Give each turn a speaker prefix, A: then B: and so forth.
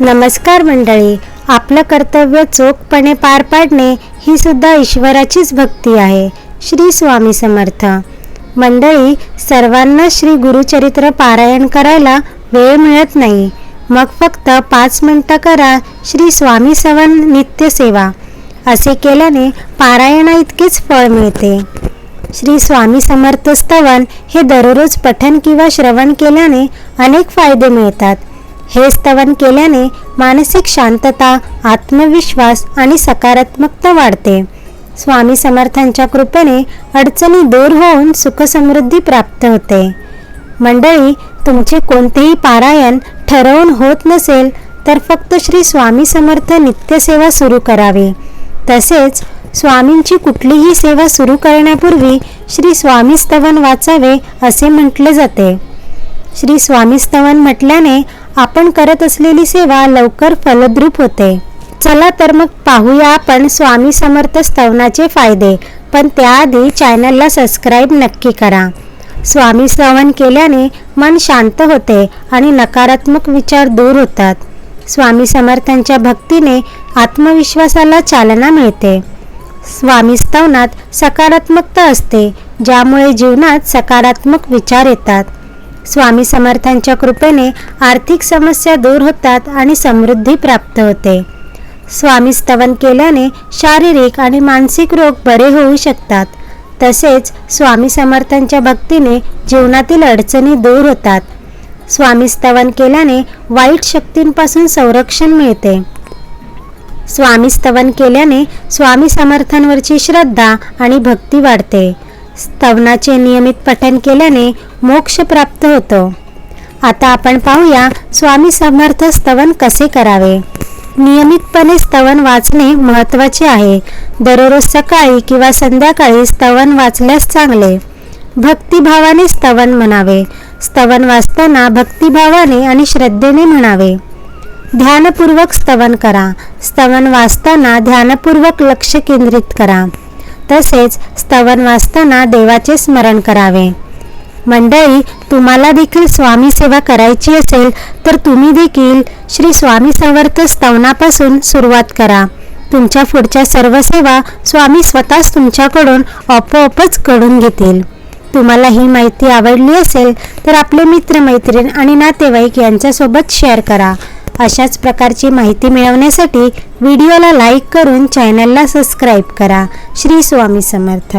A: नमस्कार मंडळी आपलं कर्तव्य चोखपणे पार पाडणे ही सुद्धा ईश्वराचीच भक्ती आहे. श्री स्वामी समर्थ. मंडळी सर्वांना श्री गुरुचरित्र पारायण करायला वेळ मिळत नाही. मग फक्त पाच मिनटं करा श्री स्वामी सवन नित्यसेवा असे केल्याने पारायणा इतकेच फळ मिळते. श्री स्वामी समर्थ स्तवन हे दररोज पठन किंवा श्रवण केल्याने अनेक फायदे मिळतात. हे स्तवन केल्याने मानसिक शांतता आत्मविश्वास आणि सकारात्मकता वाढते. स्वामी समर्थांच्या कृपेने अडचणी दूर होऊन सुखसमृद्धी प्राप्त होते. मंडळी तुमचे कोणतेही पारायण ठरवून होत नसेल तर फक्त श्री स्वामी समर्थ नित्यसेवा सुरू करावी. तसेच स्वामींची कुठलीही सेवा सुरू करण्यापूर्वी श्री स्वामी स्तवन वाचावे असे म्हटले जाते. श्री स्वामी स्तवन म्हटल्याने आपण करत असलेली सेवा लवकर फलद्रूप होते. चला तर मग पाहूया आपण स्वामी समर्थ स्तवनाचे फायदे पण त्याआधी चॅनलला सबस्क्राईब नक्की करा. स्वामी स्तवन केल्याने मन शांत होते आणि नकारात्मक विचार दूर होतात. स्वामी समर्थांच्या भक्तीने आत्मविश्वासाला चालना मिळते. स्वामी स्तवनात सकारात्मकता असते ज्यामुळे जीवनात सकारात्मक विचार येतात. स्वामी समर्थांच्या कृपेने आर्थिक समस्या दूर होतात आणि समृद्धी प्राप्त होते. स्वामी स्तवन केल्याने शारीरिक आणि मानसिक रोग बरे होऊ शकतात. तसेच स्वामी समर्थांच्या भक्तीने जीवनातील अडचणी दूर होतात. स्वामी स्तवन केल्याने वाईट शक्तींपासून संरक्षण मिळते. स्वामी स्तवन केल्याने स्वामी समर्थांवरची श्रद्धा आणि भक्ती वाढते. स्तवनाचे नियमित पठन केल्याने मोक्ष प्राप्त होतो. आता आपण पाहूया स्वामी समर्थ स्तवन कसे करावे. नियमितपणे स्तवन वाचणे महत्त्वाचे आहे. दररोज सकाळी किंवा संध्याकाळी स्तवन वाचल्यास चांगले. भक्तिभावाने स्तवन म्हणावे. स्तवन वाचताना भक्तिभावाने आणि श्रद्धेने म्हणावे. ध्यानपूर्वक स्तवन करा. स्तवन वाचताना ध्यानपूर्वक लक्ष केंद्रित करा. तसेच स्तवन वाचताना देवाचे स्मरण करावे. मंडळी तुम्हाला देखील स्वामी सेवा करायची असेल तर तुम्ही देखील श्री स्वामी समर्थ स्तवनापासून सुरुवात करा. तुमच्या पुढच्या सर्व सेवा स्वामी स्वतःच तुमच्याकडून आपोआपच करून घेतील. तुम्हाला ही माहिती आवडली असेल तर आपले मित्रमैत्रीण आणि नातेवाईक यांच्यासोबत शेअर करा. अशाच प्रकारची माहिती मिळवण्यासाठी व्हिडिओला लाईक करून चॅनलला सबस्क्राईब करा. श्री स्वामी समर्थ.